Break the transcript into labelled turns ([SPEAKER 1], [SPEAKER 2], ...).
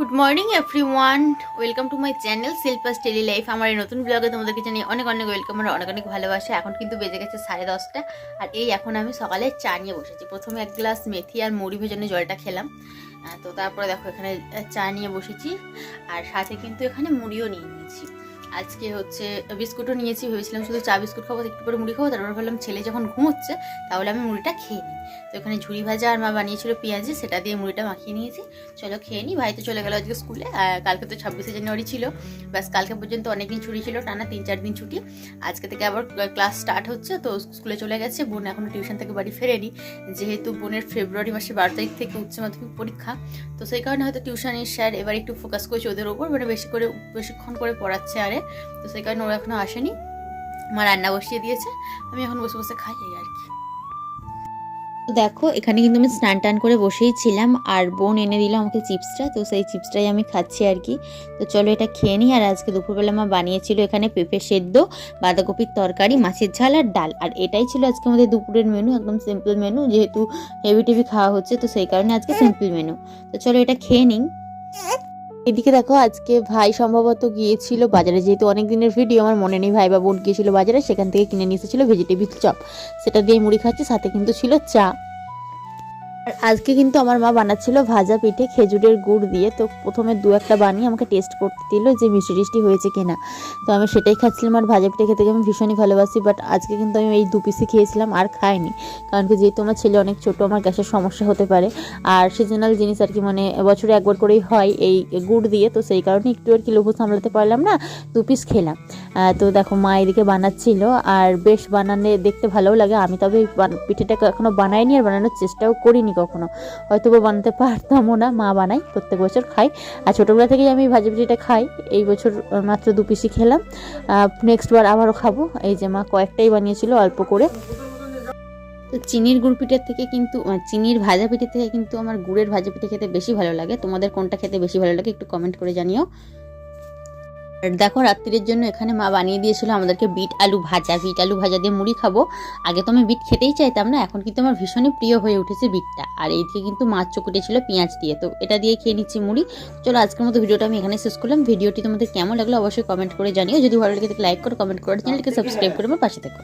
[SPEAKER 1] Good morning everyone welcome to my channel Shilpa's tele life আমার এই নতুন ব্লগে তোমাদেরকে জানিয়ে অনেক অনেক ওয়েলকাম আর অনেক অনেক ভালোবাসা। এখন কিন্তু বেজে গেছে সাড়ে দশটা। আর এই এখন আমি সকালে চা নিয়ে বসেছি। প্রথমে এক গ্লাস মেথি আর মুড়ি ভেজনে জলটা খেলাম। তো তারপরে দেখো এখানে চা নিয়ে বসেছি। আর সাথে কিন্তু এখানে মুড়িও নিয়ে নিয়েছি। আজকে হচ্ছে বিস্কুটও নিয়েছি, ভেবেছিলাম শুধু চা বিস্কুট খাব, একটু করে মুড়ি খাব, তারপর ভাবলাম ছেলে যখন ঘুমোচ্ছে, তাহলে আমি মুড়িটা খেয়ে নিই। তো এখানে ঝুড়ি ভাজা আর মা বানিয়েছিল পেঁয়াজি, সেটা দিয়ে মুড়িটা মাখিয়ে নিয়েছি। চলো খেয়ে নিই, ভাই তো চলে গেল আজকে স্কুলে কালকে তো ছাব্বিশে জানুয়ারি ছিল। ব্যাস, কালকে পর্যন্ত অনেকদিন ছুটি ছিল, টানা তিন চার দিন ছুটি। আজকে থেকে আবার ক্লাস স্টার্ট হচ্ছে, তো স্কুলে চলে গেছে, বোন এখনও টিউশন থেকে বাড়ি ফেরেনি। যেহেতু বোনের ফেব্রুয়ারি মাসে বারো তারিখ থেকে উচ্চ মাধ্যমিক পরীক্ষা, তো সেই কারণে হয়তো টিউশনের স্যার এবার একটু ফোকাস করছে ওদের ওপর মানে বেশি করে, বেশিক্ষণ করে পড়াচ্ছে আরে। তো সেই কারণে ওরা এখনও আসেনি। মা রান্না বসিয়ে দিয়েছে, আমি এখন বসে বসে খাই এই আর কি। দেখো, এখানে কিন্তু আমি স্নান টান করে বসেই ছিলাম আর বোন এনে দিল আমাকে চিপসটা, তো সেই চিপসটাই আমি খাচ্ছি আর কি। তো চলো এটা খেয়ে নিই, আর আজকে দুপুরবেলা মা বানিয়েছিল এখানে পেঁপে সেদ্ধ, বাঁধাকপির তরকারি, মাছের ঝাল আর ডাল। আর এটাই ছিল আজকে আমাদের দুপুরের মেনু একদম সিম্পল মেনু যেহেতু হেভি টেভি খাওয়া হচ্ছে, তো সেই কারণে আজকে সিম্পল মেনু তো চলো এটা খেয়ে নিই। এদিকে দেখো, আজকে ভাই সম্ভবত গিয়েছিল বাজারে। যেহেতু অনেক দিনের ভিডিও আমার মনে নেই ভাই বা বোন গিয়েছিল বাজারে, সেখান থেকে কিনে নিয়ে এসেছিল ভেজিটেবিল চপ সেটা দিয়ে মুড়ি খাচ্ছে, সাথে কিন্তু ছিল চা। আজকে কিন্তু আমার মা বানাচ্ছিল ভাজা পিঠে খেজুরের গুড় দিয়ে। তো প্রথমে দু একটা বানিয়ে আমাকে টেস্ট করতে দিল যে মিষ্টি টিষ্টি হয়েছে কিনা। তো আমি সেটাই খাচ্ছিলাম আর ভাজা পিঠে খেতে আমি ভীষণই ভালোবাসি বাট আজকে কিন্তু আমি এই দু পিসই খেয়েছিলাম আর খাইনি। কারণ কি যেহেতু আমার ছেলে অনেক ছোট, আমার গ্যাসের সমস্যা হতে পারে। আর সিজনাল জিনিস আর কি মানে বছরে একবার করেই হয় এই গুড় দিয়ে। তো সেই কারণে একটু আর কি লোভ সামলাতে পারলাম না, দু পিস খেলাম। তো দেখো মা এদিকে বানাচ্ছিল আর বেশ বানানে দেখতে ভালোও লাগে। আমি তবে পিঠেটা এখনও বানাইনি আর বানানোর চেষ্টাও করিনি কখনো। হয়তো বা বানাতে পারতামও না, মা বানাই প্রত্যেক বছর খাই। আর ছোটোবেলা থেকেই আমি ভাজি পিঠেটা খাই। এই বছর মাত্র দু পিসি খেলাম। নেক্সট বার আবারও খাব। এই যে মা কয়েকটাই বানিয়েছিল অল্প করে। তো চিনির গুড় পিঠের থেকে কিন্তু চিনির ভাজা পিঠের থেকে কিন্তু আমার গুড়ের ভাজা পিঠে খেতে বেশি ভালো লাগে। তোমাদের কোনটা খেতে বেশি ভালো লাগে একটু কমেন্ট করে জানিও। দেখো, রাত্রির জন্য এখানে মা বানিয়ে দিয়েছিল আমাদেরকে বিট আলু ভাজা। বিট আলু ভাজা দিয়ে মুড়ি খাব। আগে তো আমি বিট খেতেই চাইতাম না, এখন কিন্তু আমার ভীষণই প্রিয় হয়ে উঠেছে বিটটা। আর এইদিকে কিন্তু মাছ চকুটেছিল পেঁয়াজ দিয়ে, তো এটা দিয়ে খেয়ে নিচ্ছি মুড়ি। চলো, আজকের মতো ভিডিওটা আমি এখানে শেষ করলাম। ভিডিওটি তোমাদের কেমন লাগল অবশ্যই কমেন্ট করে জানিও। যদি ভালো লাগে লাইক করো কমেন্ট করো চ্যানেলকে সাবস্ক্রাইব করে আমার পাশে থেকো।